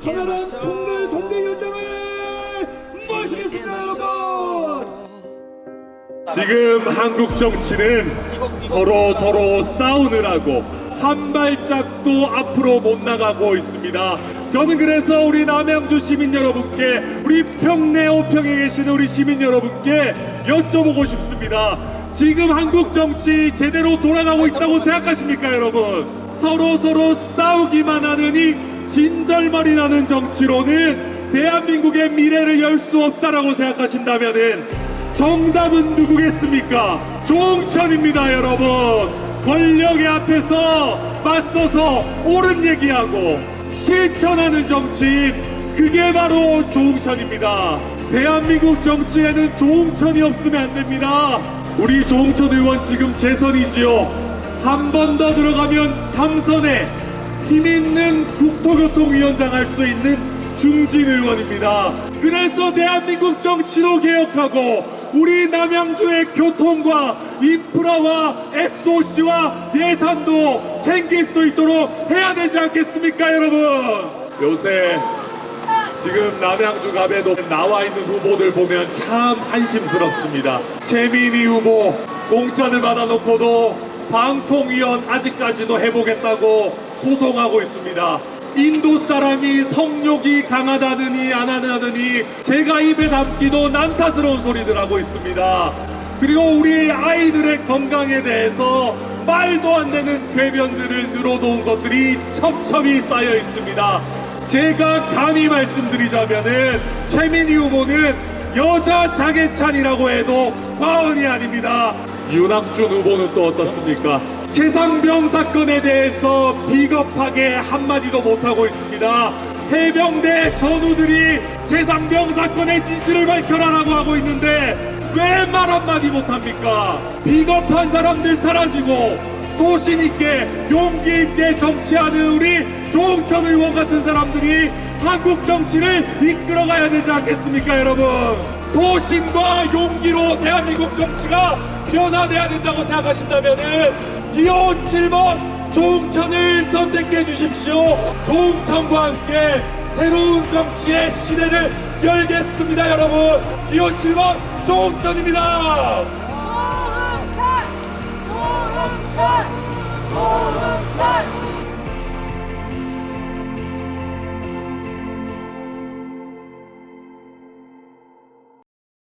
선언한 총괄 전대위원장을 모시겠습니다 여러분 지금 한국 정치는 서로 서로 싸우느라고 한 발짝도 앞으로 못 나가고 있습니다. 저는 그래서 우리 남양주 시민 여러분께 우리 평내 오평에 계시는 우리 시민 여러분께 여쭤보고 싶습니다. 지금 한국 정치 제대로 돌아가고 있다고 생각하십니까, 여러분? 서로 서로 싸우기만 이 진절머리 나는 정치로는 대한민국의 미래를 열 수 없다라고 생각하신다면은 정답은 누구겠습니까? 조홍천입니다, 여러분. 권력의 앞에서 맞서서 옳은 얘기하고 실천하는 정치인 그게 바로 조홍천입니다. 대한민국 정치에는 조홍천이 없으면 안 됩니다. 우리 조홍천 의원 지금 재선이지요. 한 번 더 들어가면 삼선에 힘 있는 국토교통위원장 할 수 있는 중진 의원입니다. 그래서 대한민국 정치도 개혁하고 우리 남양주의 교통과 인프라와 SOC와 예산도 챙길 수 있도록 해야 되지 않겠습니까, 여러분? 요새 지금 남양주 갑에도 나와 있는 후보들 보면 참 한심스럽습니다. 최민희 후보 공천을 받아놓고도 방통위원 아직까지도 해보겠다고 소송하고 있습니다. 인도 사람이 성욕이 강하다느니 안 하느니 제가 입에 담기도 남사스러운 소리들 하고 있습니다. 그리고 우리 아이들의 건강에 대해서 말도 안 되는 궤변들을 늘어놓은 것들이 첩첩이 쌓여 있습니다. 제가 감히 말씀드리자면은 최민희 후보는 여자 장애찬이라고 해도 과언이 아닙니다. 윤학준 후보는 또 어떻습니까? 최상병 사건에 대해서 비겁하게 한마디도 못하고 있습니다. 해병대 전우들이 최상병 사건의 진실을 밝혀라라고 하고 있는데 왜 말 한마디 못합니까? 비겁한 사람들 사라지고 소신 있게 용기 있게 정치하는 우리 조홍천 의원 같은 사람들이 한국 정치를 이끌어가야 되지 않겠습니까, 여러분? 소신과 용기로 대한민국 정치가 변화돼야 된다고 생각하신다면은 기호 7번 조홍천을 선택해 주십시오. 조홍천과 함께 새로운 정치의 시대를 열겠습니다, 여러분. 기호 7번 조홍천입니다.